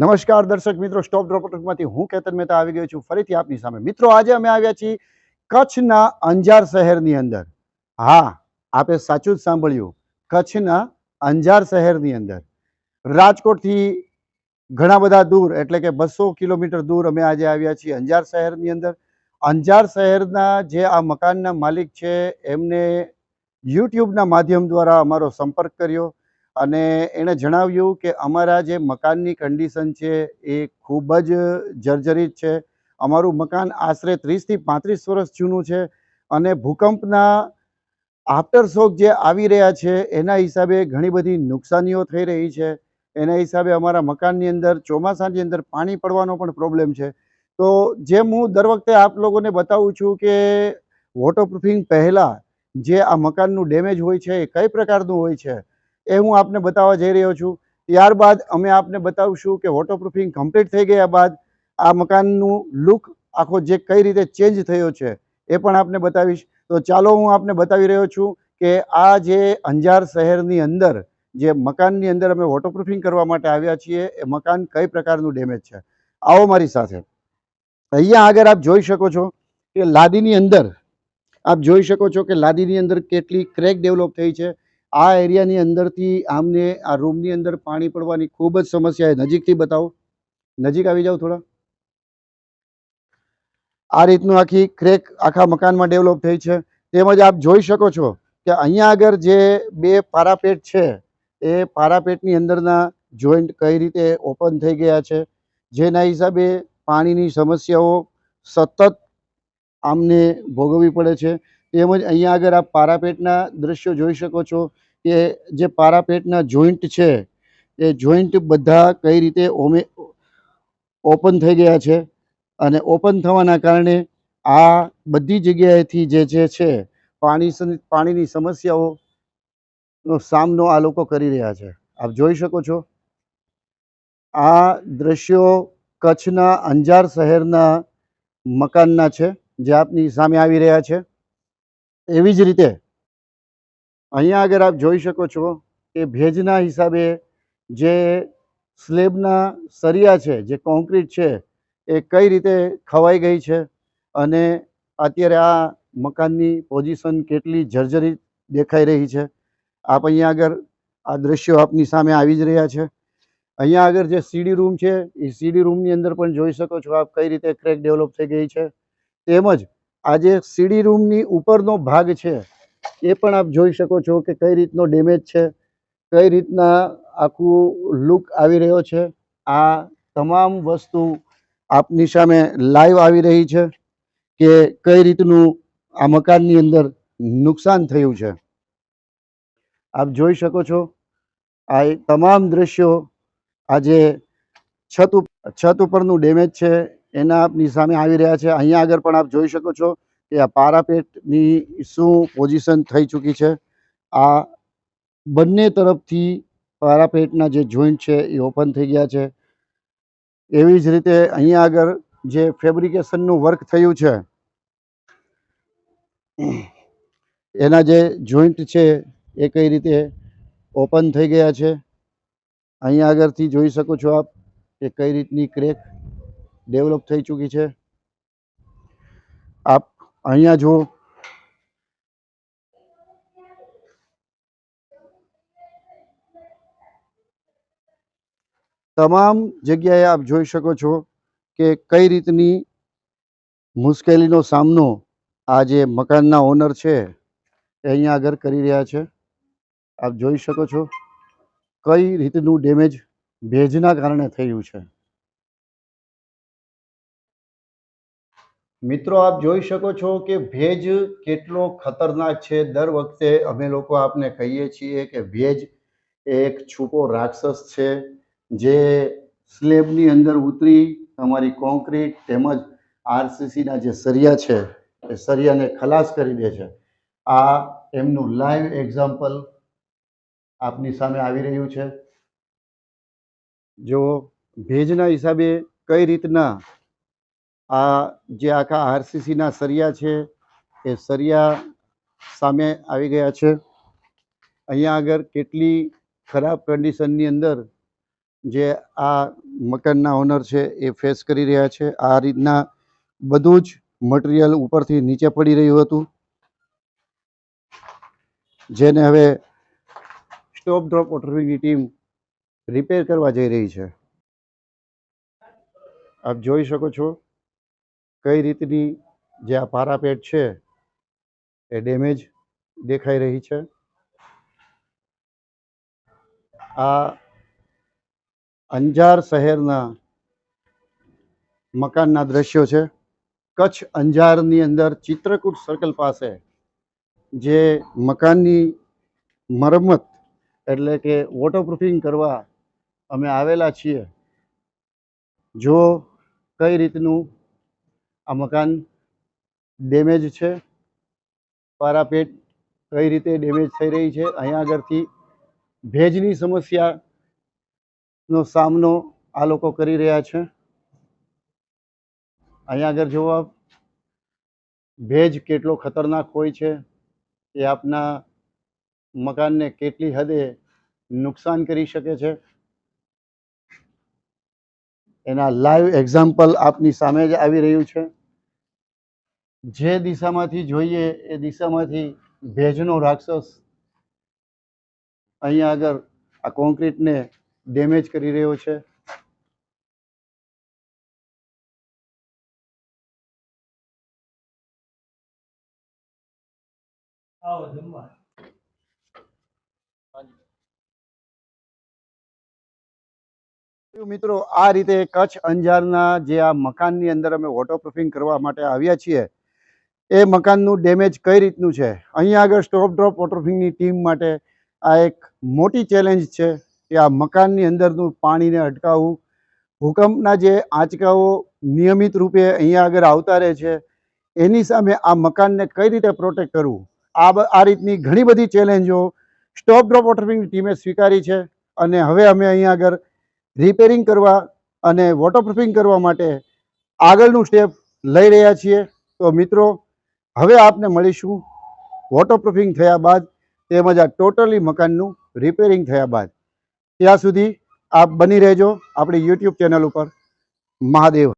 નમસ્કાર દર્શક મિત્રો સ્ટોપ ડ્રોપમાંથી હું કેતન મહેતા આવી ગયો છું. ફરીથી આપની સામે. મિત્રો, આજે અમે આવ્યા છીએ કચ્છના અંજાર શહેરની અંદર. હા, આપે સાચું જ સાંભળ્યું. કચ્છના અંજાર શહેરની અંદર. રાજકોટથી ઘણા બધા દૂર, એટલે કે બસો કિલોમીટર દૂર અમે આજે આવ્યા છીએ અંજાર શહેરની અંદર. અંજાર શહેરના જે આ મકાનના માલિક છે, એમને યુટ્યુબના માધ્યમ દ્વારા અમારો સંપર્ક કર્યો. અને એણે જણાવ્યું કે અમારા જે મકાનની કન્ડિશન છે એ ખૂબ જ જર્જરિત છે. અમારું મકાન આશરે ત્રીસથી પાંત્રીસ વર્ષ જૂનું છે અને ભૂકંપના આફ્ટર શોક જે આવી રહ્યા છે એના હિસાબે ઘણી બધી નુકસાનીઓ થઈ રહી છે. એના હિસાબે અમારા મકાનની અંદર, ચોમાસાની અંદર પાણી પડવાનો પણ પ્રોબ્લેમ છે. તો જેમ હું દર વખતે આપ લોકોને બતાવું છું કે વોટરપ્રૂફિંગ પહેલાં જે આ મકાનનું ડેમેજ હોય છે એ કઈ પ્રકારનું હોય છે? એ હું આપને બતાવવા જઈ રહ્યો છું. ત્યારબાદ અમે આપને બતાવીશું કે વોટરપ્રૂફિંગ કમ્પ્લીટ થઈ ગયા બાદ આ મકાનનું લુક આખો જે કઈ રીતે ચેન્જ થયો છે એ પણ આપને બતાવીશ. તો ચાલો હું આપને બતાવી રહ્યો છું કે આ જે અંજાર શહેરની અંદર જે મકાનની અંદર અમે વોટરપ્રૂફિંગ કરવા માટે આવ્યા છીએ, એ મકાન કઈ પ્રકારનું ડેમેજ છે? આવો મારી સાથે. અહીંયા આગળ આપ જોઈ શકો છો કે લાદીની અંદર, આપ જોઈ શકો છો કે લાદીની અંદર કેટલી ક્રેક ડેવલપ થઈ છે. આ એરિયાની અંદરથી આમને, આ રૂમની અંદર પાણી પડવાની ખૂબ જ સમસ્યા નજીકથી બતાવો. નજીક આવી જાઓ થોડા. આ રીતનું આખી ક્રેક, આખા મકાનમાં ડેવલપ થઈ છે. તેમજ આપ જોઈ શકો છો કે અહીંયા આગળ જે બે પારાપેટ છે, એ પારાપેટની અંદરના જોઈન્ટ કઈ રીતે ઓપન થઈ ગયા છે, જેના હિસાબે પાણીની સમસ્યાઓ સતત આમને ભોગવવી પડે છે. તેમજ અહીંયા આગળ આપ પારાપેટના દ્રશ્યો જોઈ શકો છો કે જે પારાપેટના જોઈન્ટ છે, એ જોઈન્ટ બધા કઈ રીતે ઓમે, ઓપન થઈ ગયા છે અને ઓપન થવાના કારણે આ બધી જગ્યાએથી જે જે છે પાણી પાણીની સમસ્યાઓનો સામનો આ લોકો કરી રહ્યા છે. આપ જોઈ શકો છો. આ દ્રશ્યો કચ્છના અંજાર શહેરના મકાનના છે, જે આપની સામે આવી રહ્યા છે. એવી જ રીતે અહીંયા આગળ આપ જોઈ શકો છો કે ભેજના હિસાબે જે સ્લેબના સરિયા છે, જે કોન્ક્રીટ છે, એ કઈ રીતે ખવાઈ ગઈ છે અને અત્યારે આ મકાનની પોઝિશન કેટલી જર્જરિત દેખાઈ રહી છે. આપ અહીંયા આગળ આ દ્રશ્યો આપની સામે આવી જ રહ્યા છે. અહીંયા આગળ જે સીડી રૂમ છે, એ સીડી રૂમની અંદર પણ જોઈ શકો છો આપ કઈ રીતે ક્રેક ડેવલપ થઈ ગઈ છે. તેમજ આ જે સીડી રૂમની ઉપરનો ભાગ છે, એ પણ આપ જોઈ શકો છો કે કઈ રીતનો ડેમેજ છે, કઈ રીતના આખું લુક આવી રહ્યો છે. આ તમામ વસ્તુ આપની સામે લાઈવ આવી રહી છે કે કઈ રીતનું આ મકાનની અંદર નુકસાન થયું છે. આપ જોઈ શકો છો, આ તમામ દ્રશ્યો આજે છત છત ઉપરનું ડેમેજ છે એના આપની સામે આવી રહ્યા છે. અહીંયા આગળ પણ આપ જોઈ શકો છો કે આ પારાપેટની શું પોઝિશન થઈ ચૂકી છે. આ બંને તરફથી પારાપેટના જે જોઈન્ટ છે એ ઓપન થઈ ગયા છે. એવી જ રીતે અહીંયા આગળ જે ફેબ્રિકેશનનું વર્ક થયું છે, એના જે જોઈન્ટ છે એ કઈ રીતે ઓપન થઈ ગયા છે. અહીંયા આગળથી જોઈ શકો છો આપ કે કઈ રીતની ક્રેક ડેવલપ થઈ ચૂકી છે. આપ અહીંયા જુઓ તમામ જગ્યાએ આપ જોઈ શકો છો કે કઈ રીતની મુશ્કેલીનો સામનો આ જે મકાનના ઓનર છે એ અહીંયા આગળ કરી રહ્યા છે. આપ જોઈ શકો છો કઈ રીતનું ડેમેજ ભેજના કારણે થયું છે. મિત્રો, આપ જોઈ શકો છો કે ભેજ કેટલો ખતરનાક છે. દર વખતે અમે લોકો આપને કહીએ છીએ કે ભેજ એક છૂપો રાક્ષસ છે જે સ્લેબની અંદર ઉતરી તમારી કોન્ક્રીટ તેમજ આરસીસીના જે સરિયા છે, એ સરિયાને ખલાસ કરી દે છે. આ એમનું લાઈવ એક્ઝામ્પલ આપની સામે આવી રહ્યું છે. જો ભેજના હિસાબે કઈ રીતના આ જે આખા આરસીસીના સરિયા છે, એ સરિયા સામે આવી ગયા છે. અહીંયા આગળ કેટલી ખરાબ કન્ડિશનની અંદર જે આ મકાનના ઓનર છે, એ ફેસ કરી રહ્યા છે. આ રીતના બધું જ મટીરિયલ ઉપરથી નીચે પડી રહ્યું હતું. જેને હવે સ્ટોપ ડ્રોપ વોટરવિંગની ટીમ રિપેર કરવા જઈ રહી છે. આપ જોઈ શકો છો કઈ રીતની જે આ પારાપેટ છે એ ડેમેજ દેખાઈ રહી છે? આ અંજાર શહેરના મકાનના દ્રશ્યો છે. કચ્છ અંજારની અંદર ચિત્રકૂટ સર્કલ પાસે જે મકાનની મરમ્મત એટલે કે વોટરપ્રૂફિંગ કરવા અમે આવેલા છીએ. જો કઈ રીતનું આ મકાન ડેમેજ છે. પારાપેટ કઈ રીતે ડેમેજ થઈ રહી છે? અહીંયા આગળથી ભેજની સમસ્યાનો સામનો આ લોકો કરી રહ્યા છે. અહીંયા આગળ જુઓ ભેજ કેટલો ખતરનાક હોય છે એ આપના મકાનને કેટલી હદે નુકસાન કરી શકે છે. એના લાઈવ એક્ઝામ્પલ આપની સામે જ આવી રહ્યું છે. જે દિશામાંથી જોઈએ એ દિશામાંથી ભેજનો રાક્ષસ અહીંયા આગળ આ કોન્ક્રીટને ડેમેજ કરી રહ્યો છે. આવો જમવા. મિત્રો આ રીતે કચ્છ અંજારના જે આ મકાનની અંદર અમે વોટરપ્રૂફિંગ કરવા માટે આવ્યા છીએ એ મકાનનું ડેમેજ કઈ રીતનું છે? અહીંયા આગળ સ્ટોપ ડ્રોપ વોટરફિંગની ટીમ માટે આ એક મોટી ચેલેન્જ છે કે આ મકાનની અંદરનું પાણીને અટકાવવું. ભૂકંપના જે આંચકાઓ નિયમિત રૂપે અહીંયા આગળ આવતા રહે છે, એની સામે આ મકાનને કઈ રીતે પ્રોટેક્ટ કરવું? આ આ રીતની ઘણી બધી ચેલેન્જો સ્ટોપ ડ્રોપ વોટરફિંગની ટીમે સ્વીકારી છે અને હવે અમે અહીંયા આગળ રિપેરિંગ કરવા અને વોટરપ્રૂફિંગ કરવા માટે આગળનું સ્ટેપ લઈ રહ્યા છીએ. તો મિત્રો હવે આપને મળીશું. વોટરપ્રૂફિંગ થયા બાદ તેમજ આ ટોટલી મકાનનું રિપેરિંગ થયા બાદ. ત્યાં સુધી આપ બની રહેજો આપણી યુટ્યુબ ચેનલ ઉપર. મહાદેવ.